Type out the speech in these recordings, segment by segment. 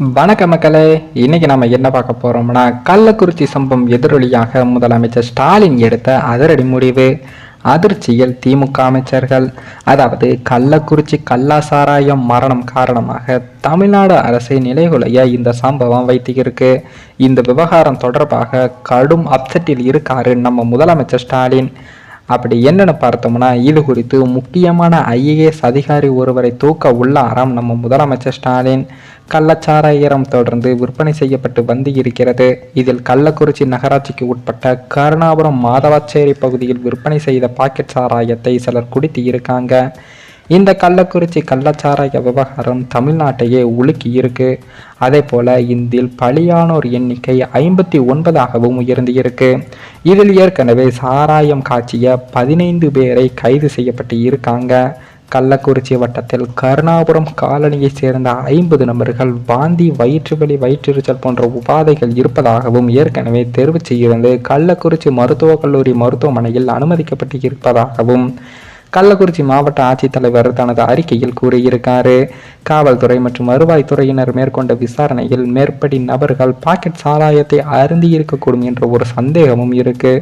வணக்க மக்களே. இன்னைக்கு நம்ம என்ன பார்க்க போறோம்னா கள்ளக்குறிச்சி சம்பவம் எதிரொலியாக முதலமைச்சர் ஸ்டாலின் எடுத்த அதிரடி முடிவு. அதிர்ச்சியில் திமுக அமைச்சர்கள் அதாவது கள்ளக்குறிச்சி கள்ளா சாராயம் மரணம் காரணமாக தமிழ்நாடு அரசை நிலைகுலைய இந்த சம்பவம் வைத்திருக்கு. இந்த விவகாரம் தொடர்பாக கடும் அப்செட்டில் இருக்காரு நம்ம முதலமைச்சர் ஸ்டாலின். அப்படி என்னன்னு பார்த்தோம்னா இது குறித்து முக்கியமான ஐஏஎஸ் அதிகாரி ஒருவரை தூக்க உள்ளாராம் நம்ம முதலமைச்சர் ஸ்டாலின். கள்ளச்சாராயிரம் தொடர்ந்து விற்பனை செய்யப்பட்டு வந்து இருக்கிறது. இதில் கள்ளக்குறிச்சி நகராட்சிக்கு உட்பட்ட கருணாபுரம் மாதவாச்சேரி பகுதியில் விற்பனை செய்த பாக்கெட் சாராயத்தை சிலர் குடித்து இருக்காங்க. இந்த கள்ளக்குறிச்சி கள்ளச்சாராய விவகாரம் தமிழ்நாட்டையே உலுக்கி இருக்கு. அதே போல இந்தில் பலியானோர் எண்ணிக்கை ஐம்பத்தி ஒன்பதாகவும் உயர்ந்து இருக்கு இதில் ஏற்கனவே சாராயம் காட்சிய பதினைந்து பேரை கைது செய்யப்பட்டு இருக்காங்க. கள்ளக்குறிச்சி வட்டத்தில் கருணாபுரம் காலனியைச் சேர்ந்த ஐம்பது நபர்கள் வாந்தி வயிற்றுவலி வயிற்றுச்சல் போன்ற உபாதைகள் இருப்பதாகவும் ஏற்கனவே தெரிவிச்சிருந்து கள்ளக்குறிச்சி மருத்துவக் கல்லூரி மருத்துவமனையில் அனுமதிக்கப்பட்டு இருப்பதாகவும் கள்ளக்குறிச்சி மாவட்ட ஆட்சித்தலைவர் தனது அறிக்கையில் கூறியிருக்காரு. காவல்துறை மற்றும் வருவாய்த்துறையினர் மேற்கொண்ட விசாரணையில் மேற்படி நபர்கள் பாக்கெட் சாராயத்தை அருந்தி இருக்கக்கூடும் என்ற ஒரு சந்தேகமும் இருக்கு.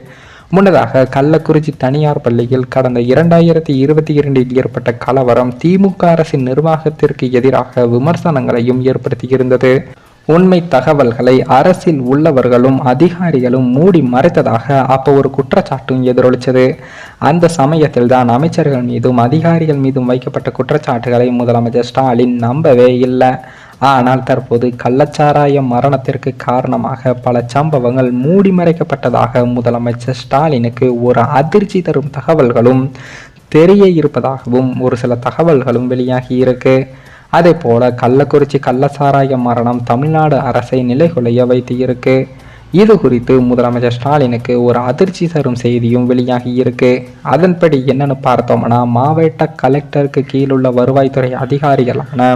முன்னதாக கள்ளக்குறிச்சி தனியார் பள்ளியில் கடந்த இரண்டாயிரத்தி இருபத்தி இரண்டில் ஏற்பட்ட கலவரம் திமுக அரசின் நிர்வாகத்திற்கு எதிராக விமர்சனங்களையும் ஏற்படுத்தியிருந்தது. உண்மை தகவல்களை அரசில் உள்ளவர்களும் அதிகாரிகளும் மூடி மறைத்ததாக அப்போ ஒரு குற்றச்சாட்டும் எதிரொலித்தது அந்த சமயத்தில் தான் அமைச்சர்கள் மீதும் அதிகாரிகள் மீதும் வைக்கப்பட்ட குற்றச்சாட்டுகளை முதலமைச்சர் ஸ்டாலின் நம்பவே இல்லை. ஆனால் தற்போது கள்ளச்சாராய மரணத்திற்கு காரணமாக பல சம்பவங்கள் மூடி மறைக்கப்பட்டதாக முதலமைச்சர் ஸ்டாலினுக்கு ஒரு அதிர்ச்சி தரும் தகவல்களும் தெரிய இருப்பதாகவும் ஒரு சில தகவல்களும் வெளியாகி இருக்குது அதே போல கள்ளக்குறிச்சி கள்ளசாராய மரணம் தமிழ்நாடு அரசை நிலைகுலைய வைத்து இருக்கு இது குறித்து முதலமைச்சர் ஸ்டாலினுக்கு ஒரு அதிர்ச்சி தரும் செய்தியும் வெளியாகி இருக்கு அதன்படி என்னன்னு பார்த்தோம்னா மாவட்ட கலெக்டருக்கு கீழுள்ள வருவாய்த்துறை அதிகாரிகளான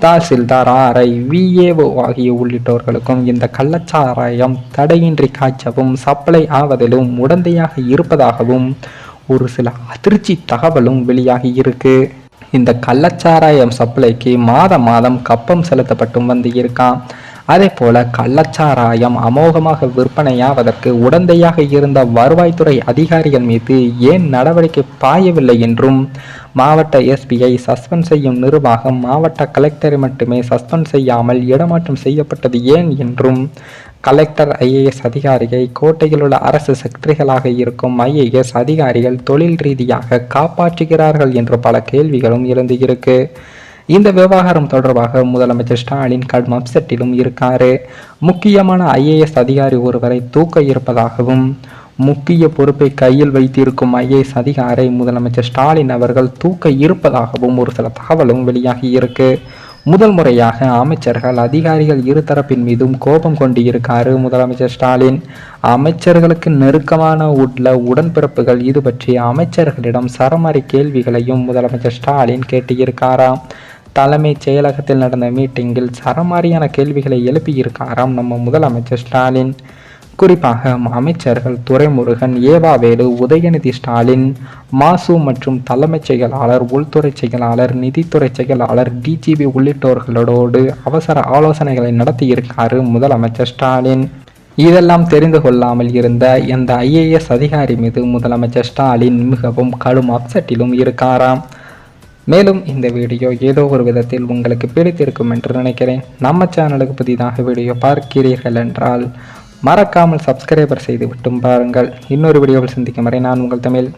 தாசில்தார் ஆர்ஐ விஏஓ ஆகிய உள்ளிட்டோர்களுக்கும் இந்த கள்ளச்சாராயம் தடையின்றி காய்ச்சவும் சப்ளை ஆவதிலும் உடந்தையாக இருப்பதாகவும் ஒரு சில அதிர்ச்சி தகவலும் வெளியாகி இருக்குது இந்த கள்ளச்சாராயம் சப்ளைக்கு மாத மாதம் கப்பம் செலுத்தப்பட்டும் வந்து இருக்கான் அதே போல கள்ளச்சாராயம் அமோகமாக விற்பனையாவதற்கு உடந்தையாக இருந்த வருவாய்த்துறை அதிகாரிகள் மீது ஏன் நடவடிக்கை பாயவில்லை என்றும் மாவட்ட எஸ்பியை சஸ்பெண்ட் செய்யும் நிர்வாகம் மாவட்ட கலெக்டரை மட்டுமே சஸ்பெண்ட் செய்யாமல் இடமாற்றம் செய்யப்பட்டது ஏன் என்றும் கலெக்டர் ஐஏஎஸ் அதிகாரியை கோட்டையில் உள்ள அரசு செக்ரட்டரிகளாக இருக்கும் ஐஏஎஸ் அதிகாரிகள் தொழில் ரீதியாக காப்பாற்றுகிறார்கள் என்று பல கேள்விகளும் எழுந்து இருக்கு. இந்த விவகாரம் தொடர்பாக முதலமைச்சர் ஸ்டாலின் கடும் அப்செட்டிலும் இருக்காரு. முக்கியமான ஐஏஎஸ் அதிகாரி ஒருவரை தூக்க இருப்பதாகவும் முக்கிய பொறுப்பை கையில் வைத்திருக்கும் ஐஏஎஸ் அதிகாரை முதலமைச்சர் ஸ்டாலின் அவர்கள் தூக்க இருப்பதாகவும் ஒரு சில தகவலும் வெளியாகி இருக்கு. முதல் முறையாக அமைச்சர்கள் அதிகாரிகள் இருதரப்பின் மீதும் கோபம் கொண்டு இருக்காரு முதலமைச்சர் ஸ்டாலின். அமைச்சர்களுக்கு நெருக்கமான உள்ள உடன்பிறப்புகள் இது பற்றி அமைச்சர்களிடம் சரமாரி கேள்விகளையும் முதலமைச்சர் ஸ்டாலின் கேட்டிருக்காராம். தலைமைச் செயலகத்தில் நடந்த மீட்டிங்கில் சரமாரியான கேள்விகளை எழுப்பியிருக்காராம் நம்ம முதலமைச்சர் ஸ்டாலின். குறிப்பாக அமைச்சர்கள் துரைமுருகன் ஏவாவேலு உதயநிதி ஸ்டாலின் மாசு மற்றும் தலைமைச் செயலாளர் உள்துறை செயலாளர் நிதித்துறை செயலாளர் டிஜிபி உள்ளிட்டோர்களோடு அவசர ஆலோசனைகளை நடத்தியிருக்காரு முதலமைச்சர் ஸ்டாலின். இதெல்லாம் தெரிந்து கொள்ளாமல் இருந்த இந்த ஐஏஎஸ் அதிகாரி மீது முதலமைச்சர் ஸ்டாலின் மிகவும் கடும் அப்செட்டிலும் இருக்காராம். மேலும் இந்த வீடியோ ஏதோ ஒரு விதத்தில் உங்களுக்கு பிடித்திருக்கும் என்று நினைக்கிறேன். நம்ம சேனலுக்கு புதிதாக வீடியோ பார்க்கிறீர்கள் என்றால் மறக்காமல் சப்ஸ்கிரைபர் செய்து விட்டும் பாருங்கள். இன்னொரு வீடியோவில் சந்திக்கும் வரை நான் உங்கள் தமிழ்.